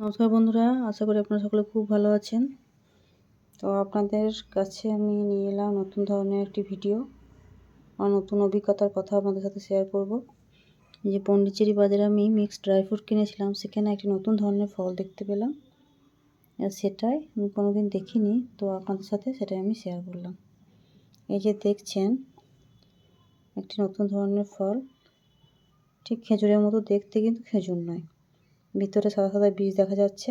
নমস্কার বন্ধুরা, আশা করি আপনারা সকলে খুব ভালো আছেন। তো আপনাদের কাছে আমি নিয়ে এলাম নতুন ধরনের একটি ভিডিও। আর নতুন অভিজ্ঞতার কথা আপনাদের সাথে শেয়ার করব। যে পন্ডিচেরি বাজারে আমি মিক্সড ড্রাই ফ্রুট কিনেছিলাম, সেখানে একটি নতুন ধরনের ফল দেখতে পেলাম। আর সেটাই আমি কোনোদিন দেখিনি, তো আপনাদের সাথে সেটাই আমি শেয়ার করলাম। এই যে দেখছেন, একটি নতুন ধরনের ফল। ঠিক খেজুরের মতো দেখতে কিন্তু খেজুর নয়। ভিতরে সাদা সাদা বীজ দেখা যাচ্ছে।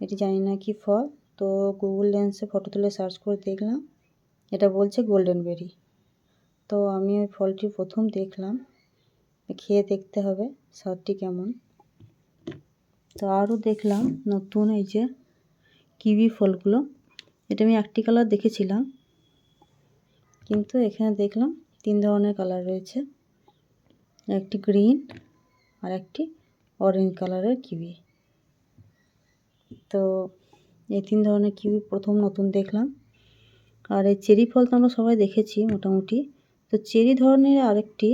এটি জানি না কি ফল। তো গুগল লেন্সে ফটো তুলে সার্চ করে দেখলাম। এটা বলছে গোল্ডেন বেরি তো আমি ওই ফলটি প্রথম দেখলাম। খেয়ে দেখতে হবে স্বাদটি কেমন। তো আরও দেখলাম নতুন এই যে কিউই ফলগুলো। এটা আমি একটি কালার দেখেছিলাম। কিন্তু এখানে দেখলাম তিন ধরনের কালার রয়েছে। একটি গ্রিন আর একটি অরেঞ্জ কালারের কিউই তো এই তিন ধরনের কিউই প্রথম নতুন দেখলাম। আর এই চেরি ফল তো আমরা সবাই দেখেছি মোটামুটি। তো চেরি ধরনের আরেকটি,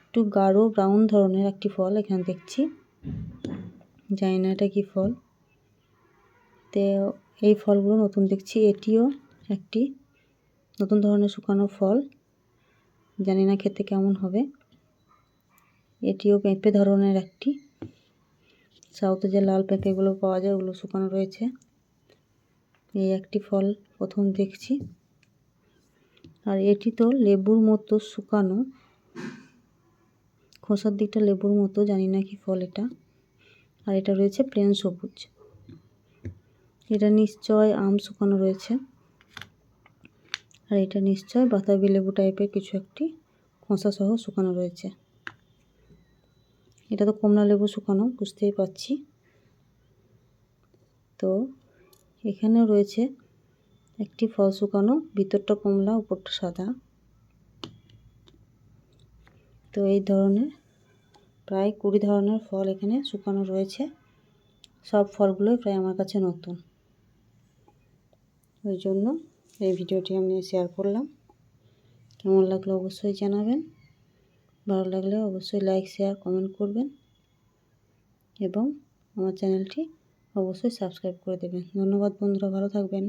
একটু গাঢ় ব্রাউন ধরনের একটি ফল এখানে দেখছি। জানি না এটা কী ফল। তো এই ফলগুলো নতুন দেখছি। এটিও একটি নতুন ধরনের শুকানো ফল। জানি না খেতে কেমন হবে। এটিও পেঁপে ধরনের একটি। সাউথে যে লাল পেঁপেগুলো পাওয়া যায়, ওগুলো শুকানো রয়েছে। এই একটি ফল প্রথম দেখছি। আর এটি তো লেবুর মতো শুকানো। খোসার দিকটা লেবুর মতো, জানি না কি ফল এটা। আর এটা রয়েছে প্লেন সবুজ। এটা নিশ্চয় আম শুকানো রয়েছে। আর এটা নিশ্চয় বাতাবি লেবু টাইপের কিছু একটি খোসা সহ শুকানো রয়েছে। এটা তো কমলা লেবু শুকানো, বুঝতেই পারছি। তো এখানে রয়েছে একটি ফল শুকানো, ভিতরটা কমলা, উপরটা সাদা। তো এই ধরনের প্রায় কুড়ি ধরনের ফল এখানে শুকানো রয়েছে। সব ফলগুলোই প্রায় আমার কাছে নতুন। ওই জন্য এই ভিডিওটি আমি শেয়ার করলাম। কেমন লাগল অবশ্যই জানাবেন। ভালো লাগলে অবশ্যই লাইক শেয়ার কমেন্ট করবেন এবং আমার চ্যানেলটি অবশ্যই সাবস্ক্রাইব করে দেবেন। ধন্যবাদ বন্ধুরা, ভালো থাকবেন।